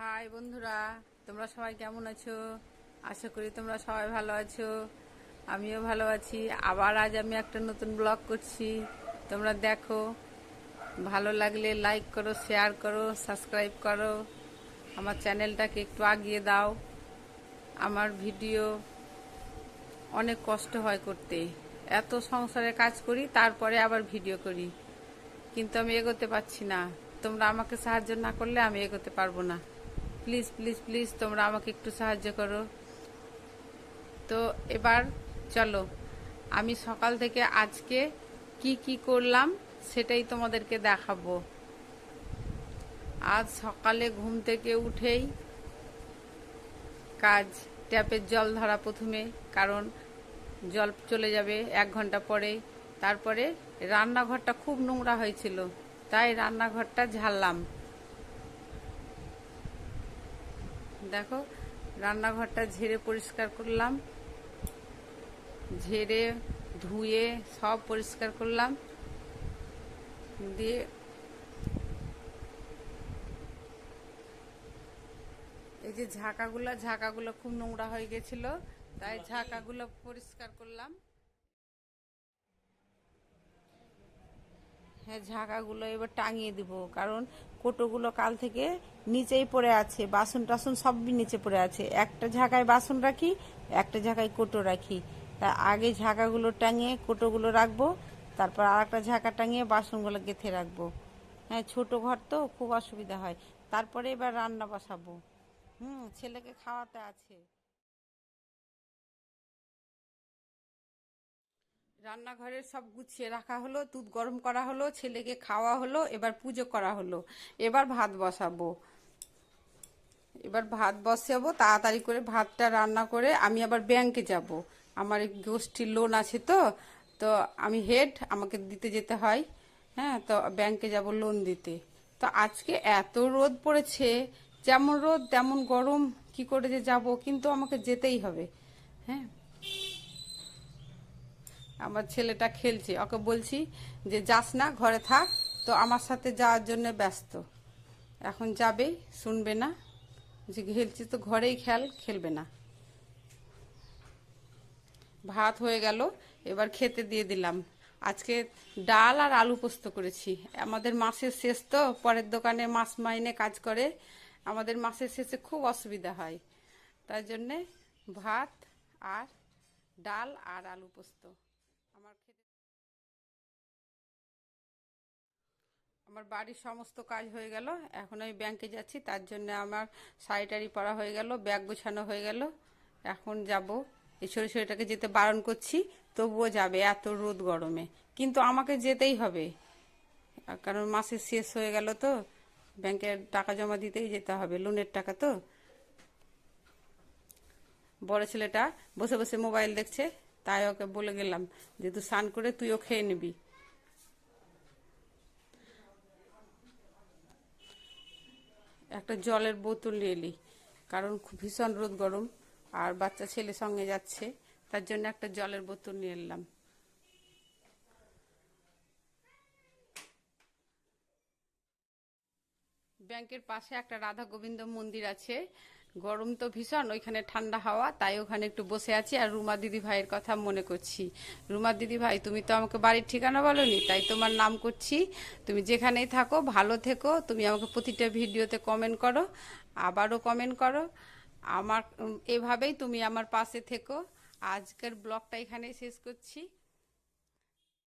High বন্ধুরা, তোমরা সবাই কেমন আছো? আশা করি তোমরা সবাই ভালো আছো। আমিও ভালো আছি। আবার আজ আমি একটা নতুন ব্লগ করছি। তোমরা দেখো, ভালো লাগলে লাইক করো শেয়ার করো সাবস্ক্রাইব করো। আমার চ্যানেলটাকে একটু আগিয়ে দাও। আমার ভিডিও অনেক কষ্ট হয় করতে। এত সংসারে কাজ করি, তারপরে আবার ভিডিও করি। কিন্তু আমি এগোতে পারছি না। তোমরা আমাকে সাহায্য না করলে আমি এগোতে পারব না। প্লিজ প্লিজ প্লিজ তোমরা আমাকে একটু সাহায্য করো। তো এবার চলো, আমি সকাল থেকে আজকে কি কি করলাম সেটাই তোমাদেরকে দেখাবো। আজ সকালে ঘুম থেকে উঠেই কাজ, ট্যাপের জল ধরা প্রথমে, কারণ জল চলে যাবে এক ঘণ্টা পরে। তারপরে রান্নাঘরটা খুব নোংরা হয়েছিল, তাই রান্নাঘরটা ঝাড়লাম। দেখো, রান্নাঘরটা ঝেড়ে পরিষ্কার করলাম। ঝেড়ে, ধুয়ে সব পরিষ্কার করলাম। দিয়ে এই যে ঝাঁকাগুলো ঝাঁকাগুলো খুব নোংরা হয়ে গেছিল, তাই ঝাঁকাগুলো পরিষ্কার করলাম। হ্যাঁ ঝাঁকাগুলো এবার টাঙিয়ে দিব, কারণ কোটোগুলো কাল থেকে নিচেই পড়ে আছে, বাসন টাসন সবই নিচে পড়ে আছে। একটা ঝাঁকায় বাসন রাখি, একটা ঝাঁকায় কোটো রাখি। তা আগে ঝাঁকাগুলো টাঙিয়ে কোটোগুলো রাখব, তারপর আর একটা ঝাঁকা টাঙিয়ে বাসনগুলো গেঁথে রাখব। হ্যাঁ ছোট ঘর তো, খুব অসুবিধা হয়। তারপরে এবার রান্না বসাবো। হুম, ছেলেকে খাওয়াতে আছে। রান্নাঘরের সব গুছিয়ে রাখা হলো, দুধ গরম করা হলো, ছেলেকে খাওয়া হলো, এবার পুজো করা হলো। এবার ভাত বসাবো। এবার ভাত বসাবো, তাড়াতাড়ি করে ভাতটা রান্না করে আমি আবার ব্যাংকে যাব। আমার গোষ্ঠীর লোন আছে তো তো আমি হেড আমাকে দিতে যেতে হয়। হ্যাঁ তো ব্যাংকে যাব লোন দিতে। তো আজকে এত রোদ পড়েছে, যেমন রোদ, তেমন গরম, কি করে যে যাব? কিন্তু আমাকে যেতেই হবে। হ্যাঁ আমার ছেলেটা খেলছে। ওকে বলছি যে, যাস না, ঘরে থাক। তো আমার সাথে যাওয়ার জন্য ব্যস্ত। এখন যাবে, শুনবে না। যে খেলছি তো ঘরেই খেল, খেলবে না। ভাত হয়ে গেল, এবার খেতে দিয়ে দিলাম। আজকে ডাল আর আলু পোস্ত করেছি। আমাদের মাসের শেষ তো, পরের দোকানে মাস মাইনে কাজ করে। আমাদের মাসের শেষে খুব অসুবিধা হয়। তাই জন্যে ভাত আর ডাল আর আলু পোস্ত। আমার খেতে আমার বাড়ির সমস্ত কাজ হয়ে গেল। এখন আমি ব্যাংকে যাচ্ছি, তার জন্য আমার শাড়ি পরা হয়ে গেল ব্যাগ গোছানো হয়ে গেল। এখন যাব, এই ছোটো ছোটোটাকে যেতে বারণ করছি, তবুও যাবে এত রোদ গরমে। কিন্তু আমাকে যেতেই হবে। কারণ মাসের শেষ হয়ে গেল তো ব্যাংকে টাকা জমা দিতেই যেতে হবে লোনের টাকা তো। বড় ছেলেটা বসে বসে মোবাইল দেখছে। তাই ওকে বলে গেলাম যে তুই স্নান করে তুইও খেয়ে নিবি। একটা জলের বোতল নিয়ে এলি, কারণ ভীষণ রোদ গরম, আর বাচ্চা ছেলে সঙ্গে যাচ্ছে, তার জন্য একটা জলের বোতল নিয়ে এলাম। ব্যাংকের পাশে একটা রাধা গোবিন্দ মন্দির আছে গরম তো ভীষণ, ওইখানে ঠান্ডা হাওয়া, তাই ওখানে একটু বসে আছি। আর রুমা দিদি ভাইয়ের কথা মনে করছি। রুমা দিদি ভাই, তুমি তো আমাকে বাড়ির ঠিকানা বলনি, তাই তোমার নাম করছি। তুমি যেখানেই থাকো, ভালো থেকো। তুমি আমাকে প্রতিটা ভিডিওতে কমেন্ট করো, আবারও কমেন্ট করো। আমার এভাবেই তুমি আমার পাশে থেকো। আজকের ব্লগটা এখানেই শেষ করছি।